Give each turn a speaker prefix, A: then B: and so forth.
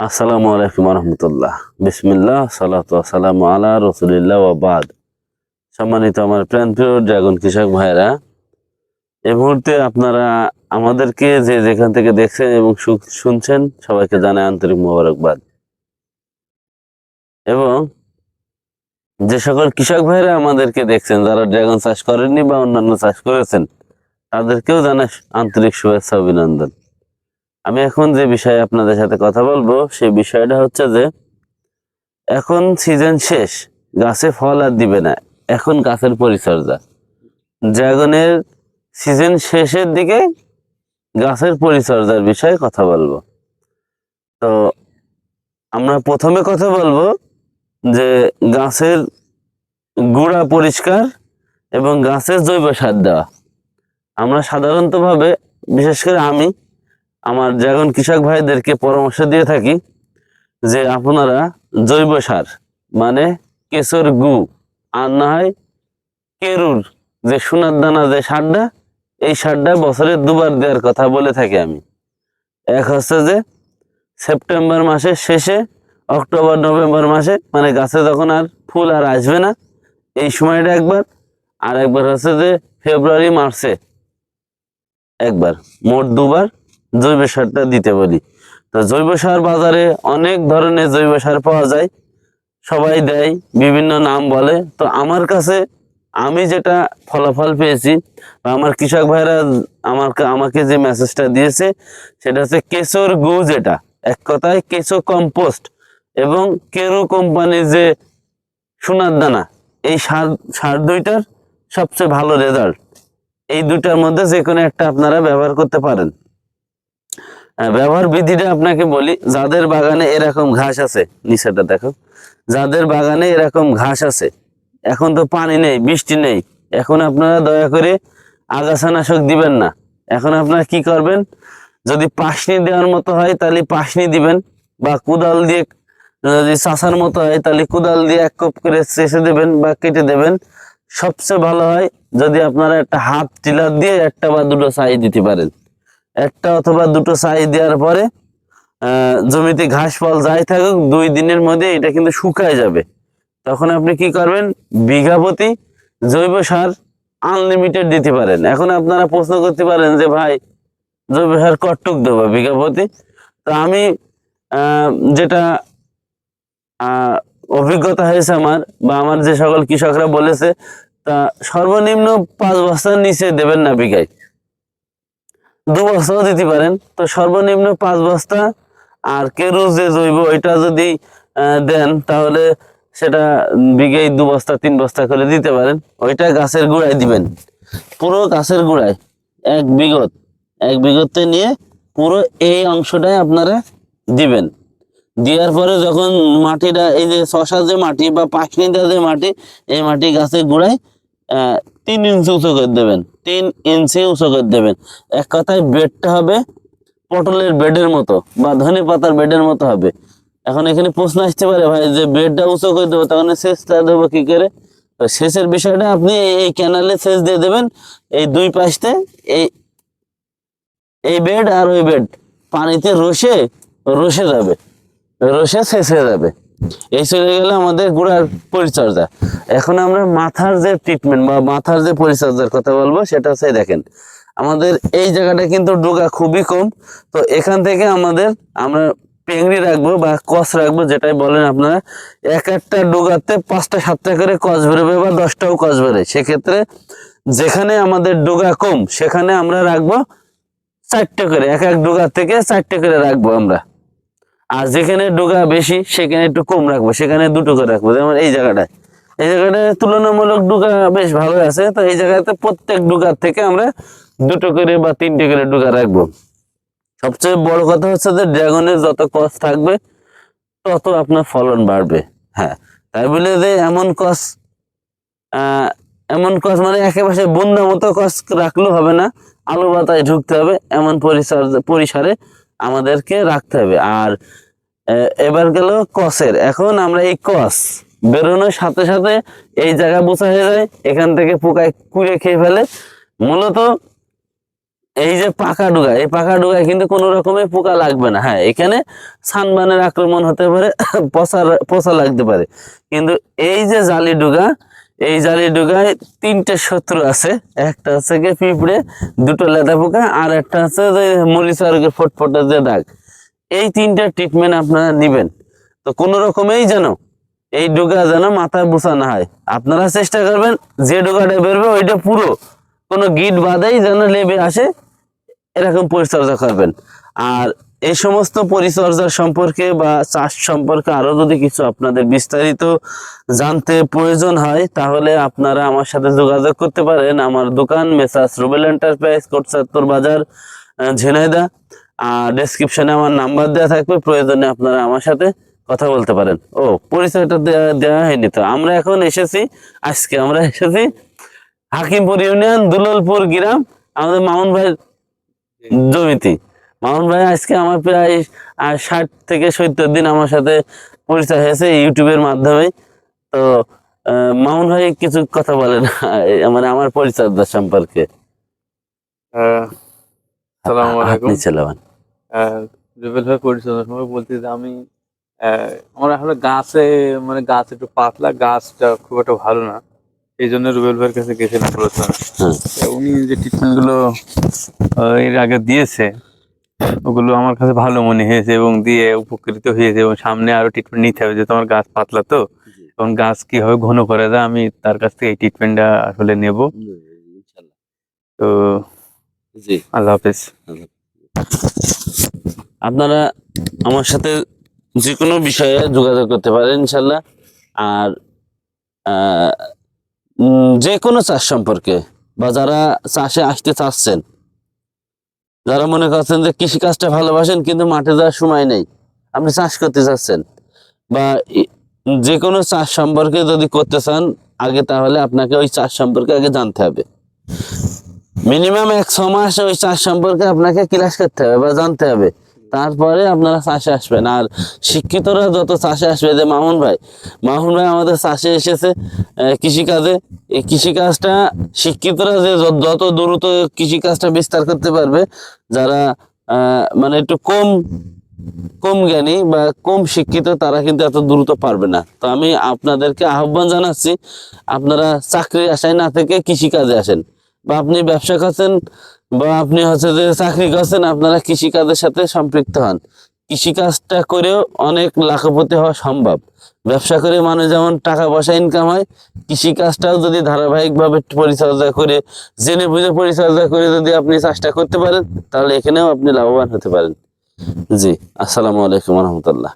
A: আসসালামু আলাইকুম রহমতুল্লাহ বিসমিল্লাহ, সালাত সালাম আলা রসুলিল্লাহ ওয়াবাদ সম্মানিত আমার প্রাণ প্রিয় ড্রাগন কৃষক ভাইরা এ মুহূর্তে আপনারা আমাদেরকে যে যেখান থেকে দেখছেন এবং শুনছেন, সবাইকে জানায় আন্তরিক মোবারকবাদ। এবং যে সকল কৃষক ভাইরা আমাদেরকে দেখছেন, যারা ড্রাগন চাষ করেননি বা অন্যান্য চাষ করেছেন, তাদেরকেও জানায় আন্তরিক শুভেচ্ছা অভিনন্দন। আমি এখন যে বিষয়ে আপনাদের সাথে কথা বলব, সেই বিষয়টা হচ্ছে যে, এখন সিজন শেষ, গাছে ফল আর দিবে না, এখন গাছের পরিচর্যা। ড্রাগনের সিজন শেষের দিকে গাছের পরিচর্যার বিষয়ে কথা বলব। তো আমরা প্রথমে কথা বলব যে, গাছের গুঁড়া পরিষ্কার এবং গাছের জৈব সার দেওয়া। আমরা সাধারণতভাবে, বিশেষ করে আমি আমার যখন কৃষক ভাইদেরকে পরামর্শ দিয়ে থাকি যে আপনারা জৈব সার মানে কেশর গু আর না হয় কেরুর যে সোনার দানা যে সারটা, এই সারটা বছরে দুবার দেওয়ার কথা বলে থাকি আমি। এক হচ্ছে যে সেপ্টেম্বর মাসের শেষে, অক্টোবর, নভেম্বর মাসে মানে গাছে তখন আর ফুল আর আসবে না, এই সময়টা একবার। আর একবার হচ্ছে যে ফেব্রুয়ারি, মার্চে একবার, মোট দুবার। জৈব সারটা দিতে বলি। তো জৈব সার বাজারে অনেক ধরনের জৈব সার পাওয়া যায়। সবাই দেয়, বিভিন্ন নাম বলে। তো আমার কাছে আমি যেটা ফলাফল পেয়েছি আমার কৃষক ভাইরা আমাকে আমাকে যে মেসেজটা দিয়েছে, সেটা হচ্ছে কেশর গু যেটা, এক কথায় কেঁচো কম্পোস্ট এবং কেরু কোম্পানির যে সোনার দানা, এই সার সার দুইটার সবচেয়ে ভালো রেজাল্ট এই দুটার মধ্যে যে কোনো একটা আপনারা ব্যবহার করতে পারেন। ব্যবহার বিধিটা আপনাকে বলি, যাদের বাগানে এরকম ঘাস আছে নিচেটা দেখো, যাদের বাগানে এরকম ঘাস আছে, এখন তো পানি নেই, বৃষ্টি নেই, এখন আপনারা দয়া করে আগাছানাশক দিবেন না। এখন আপনারা কি করবেন, যদি পাশনি দেওয়ার মতো হয়, তাহলে পাশনি দিবেন, বা কুদাল দিয়ে, যদি চাষার মতো হয়, তাহলে কুদাল দিয়ে এক কপ করে চেষে দেবেন বা কেটে দেবেন। সবচেয়ে ভালো হয় যদি আপনারা একটা হাত টিলার দিয়ে একটা বা দুটো সাই দিতে পারেন। একটা অথবা দুটো সাই দেওয়ার পরে জমিতে ঘাস ফল যাই থাকুক, দুই দিনের মধ্যে এটা কিন্তু শুকায় যাবে। তখন আপনি কি করবেন? বিঘাপতি জৈব সার আনলিমিটেড দিতে পারেন। এখন আপনারা প্রশ্ন করতে পারেন যে, ভাই, জৈব সার কটুক দেবো বিঘাপতি তো আমি যেটা অভিজ্ঞতা হয়েছে আমার বা আমার যে সকল কৃষকরা বলেছে, তা সর্বনিম্ন পাঁচ বস্তার নিচে দেবেন না বিঘায়। দু বস্তাও দিতে পারেন। তো সর্বনিম্ন পাঁচ বস্তা। আর কেরু যে জৈব, ওইটা যদি দেন, তাহলে সেটা বিঘায় দু বস্তা, তিন বস্তা করে দিতে পারেন। ওইটা গাছের গোড়ায় দিবেন। পুরো গাছের গোড়ায়, এক বিঘত এক বিঘতে নিয়ে পুরো এই অংশটাই আপনারা দিবেন। দেওয়ার পরে যখন মাটিটা, এই যে শশা যে মাটি বা পাখনিটা যে মাটি, এই মাটি গাছের গোড়ায় তিন ইঞ্চি উঁচু করে দেবেন। তিন ইঞ্চি উঁচু করে দেবেন। এক কথায় বেডটা হবে পটলের বেডের মতো বা ধনে পাতার বেডের মতো হবে। এখন এখানে প্রশ্ন আসতে পারে ভাই, যে বেডটা উঁচু করে দেবো, তখন সেচটা দেবো কি করে? তো সেচের বিষয়টা আপনি এই- ক্যানালে সেচ দিয়ে দেবেন। এই দুই পাশতে এই এই বেড আর ওই বেড। পানিতে রসে রসে যাবে। রসে শেষ হয়ে যাবে। এই চলে গেল আমাদের গোড়ার পরিচর্যা। এখন আমরা মাথার যে ট্রিটমেন্ট বা মাথার যে পরিচর্যার কথা বলব, সেটা হচ্ছে দেখেন, আমাদের এই জায়গাটা কিন্তু ডোগা খুবই কম। তো এখান থেকে আমাদের, আমরা পেংড়ি রাখব বা কস রাখব, যেটাই বলেন আপনারা, এক একটা ডোগাতে পাঁচটা, সাতটা করে কস বেরোবে বা দশটাও কস বেরোয়। সেক্ষেত্রে যেখানে আমাদের ডোগা কম, সেখানে আমরা রাখব চারটে করে, এক এক ডোগা থেকে চারটে করে রাখব আমরা। আর যেখানে ডোগা বেশি, সেখানে একটু কম রাখব। সেখানে দুটো করে রাখব। যেমন এই জায়গাটায়। এই জায়গাটায় তুলনামূলক ডুগা বেশ ভালো আছে। তো এই জায়গাতে প্রত্যেক ডুগার থেকে আমরা দুটো করে বা তিনটে করে ডুগা রাখব। সবচেয়ে বড় কথা হচ্ছে যে ড্রাগনের যত কস থাকবে, তত আপনার ফলন বাড়বে। হ্যাঁ তাই বলে যে এমন কস এমন কস মানে একেবারে বন্ধা মতো কস রাখলেও হবে না। আলু বাতায় ঢুকতে হবে। এমন পরিচর্যা পরিসরে আমাদেরকে রাখতে হবে। আর এবার গেল কসের এখন আমরা এই কস বেরোনোর সাথে সাথে এই জায়গা বোঝা হয়ে যায়, এখান থেকে পোকায় কুড়ে খেয়ে ফেলে। মূলত এই যে পাকা ডুগা, এই পাকা ডুগায় কিন্তু কোনো রকমের পোকা লাগবে না। হ্যাঁ এখানে সানবানের আক্রমণ হতে পারে, পচা পচা লাগতে পারে। কিন্তু এই যে জালি ডুগা এই জালি ডুগায় তিনটে শত্রু আছে। একটা হচ্ছে গিয়ে পিঁপড়ে, দুটো লেদা পোকা, আর একটা হচ্ছে যে মরিচারকের ফটফটে যে দাগ। এই তিনটা ট্রিটমেন্ট আপনারা নিবেন। তো কোনো রকমেই যেন এই ডুগা যেন মাথায় বুসা না হয়। আপনারা চেষ্টা করবেন, যে ডুগাটা বেরবে ওইটা পুরো কোনো গিট বাদেই যেন লেবে আসে, এরকম পরিচর্যা করবেন। আর এই সমস্ত পরিচর্যা সম্পর্কে বা চাষ সম্পর্কে আরও যদি কিছু আপনাদের বিস্তারিত জানতে প্রয়োজন হয় তাহলে আপনারা আমার সাথে যোগাযোগ করতে পারেন। আমার দোকান মেসাস রুবেল এন্টারপ্রাইজ কোটসাত্তর বাজার আহ, ঝিনাইদা। আর ডেসক্রিপশনে আমার নাম্বার দেওয়া থাকবে প্রয়োজনে আপনারা আমার সাথে কথা বলতে পারেন। ও পরিচয়টা দেওয়া দেওয়া হয়নি তো। আমরা এখন এসেছি আজকে আমরা এসেছি হাকিমপুর ইউনিয়ন দুললপুর গ্রাম আমাদের মামুন ভাই জমিতে। মামুন ভাই আজকে আমার প্রায় ষাট থেকে সত্তর দিন আমার সাথে পরিচয় হয়েছে ইউটিউবের মাধ্যমে। তো মামুন ভাই কিছু কথা বলেন মানে আমার পরিচর্যা সম্পর্কে।
B: আলাইকুম।
A: আপনি
B: আহ, রুবেল ভাই পরিচালনার সময় বলতে যে আমি আমার আসলে গাছে মানে গাছ একটু পাতলা গাছটা খুব একটা ভালো না। এই জন্য রুবেল ভাইয়ের কাছে গেছিলাম
A: হ্যাঁ।
B: উনি যে ট্রিটমেন্টগুলো এর আগে দিয়েছে ওগুলো আমার কাছে ভালো মনে হয়েছে এবং দিয়ে উপকৃত হয়েছে এবং সামনে আরও ট্রিটমেন্ট নিতে হবে যে তোমার গাছ পাতলা তো। এবং গাছ কীভাবে ঘন করে দেয় আমি তার কাছ থেকে এই ট্রিটমেন্টটা আসলে নেব। তো
A: জি।
B: আল্লাহ হাফেজ।
A: আপনারা আমার সাথে যে কোনো বিষয়ে যোগাযোগ করতে পারেন ইনশাল্লাহ। আর যে কোনো চাষ সম্পর্কে বা যারা চাষে আসতে চাচ্ছেন যারা মনে করছেন যে কৃষি কাজটা ভালোবাসেন কিন্তু মাঠে যাওয়ার সময় নেই, আপনি চাষ করতে চাচ্ছেন বা যে কোনো চাষ সম্পর্কে যদি করতে চান, আগে তাহলে আপনাকে ওই চাষ সম্পর্কে আগে জানতে হবে। মিনিমাম এক ছ মাস ওই চাষ সম্পর্কে আপনাকে ক্লাস করতে হবে বা জানতে হবে। তারপরে আপনারা চাষে আসবেন। আর শিক্ষিতরা যত চাষে আসবে যে মামুন ভাই মামুন ভাই আমাদের চাষে এসেছে কৃষিকাজে। এই কৃষিকাজটা শিক্ষিতরা যে যত- দ্রুত কৃষিকাজটা বিস্তার করতে পারবে, যারা মানে একটু কম কম জ্ঞানী বা কম শিক্ষিত, তারা কিন্তু এত দ্রুত পারবে না। তো আমি আপনাদেরকে আহ্বান জানাচ্ছি, আপনারা চাকরির আশায় না থেকে কৃষিকাজে আসেন। বা আপনি ব্যবসা করছেন বা আপনি হচ্ছে যে চাকরি করছেন, আপনারা কৃষিকাজের সাথে সম্পৃক্ত হন। কৃষিকাজটা করেও অনেক লাখপতি হওয়া সম্ভব। ব্যবসা করে মানুষ যেমন টাকা পয়সা ইনকাম হয়, কৃষিকাজটাও যদি ধারাবাহিকভাবে পরিচর্যা করে, জেনে বুঝে পরিচর্যা করে যদি আপনি চাষটা করতে পারেন, তাহলে এখানেও আপনি লাভবান হতে পারেন। জি, আসসালামু আলাইকুম রহমতুল্লাহ।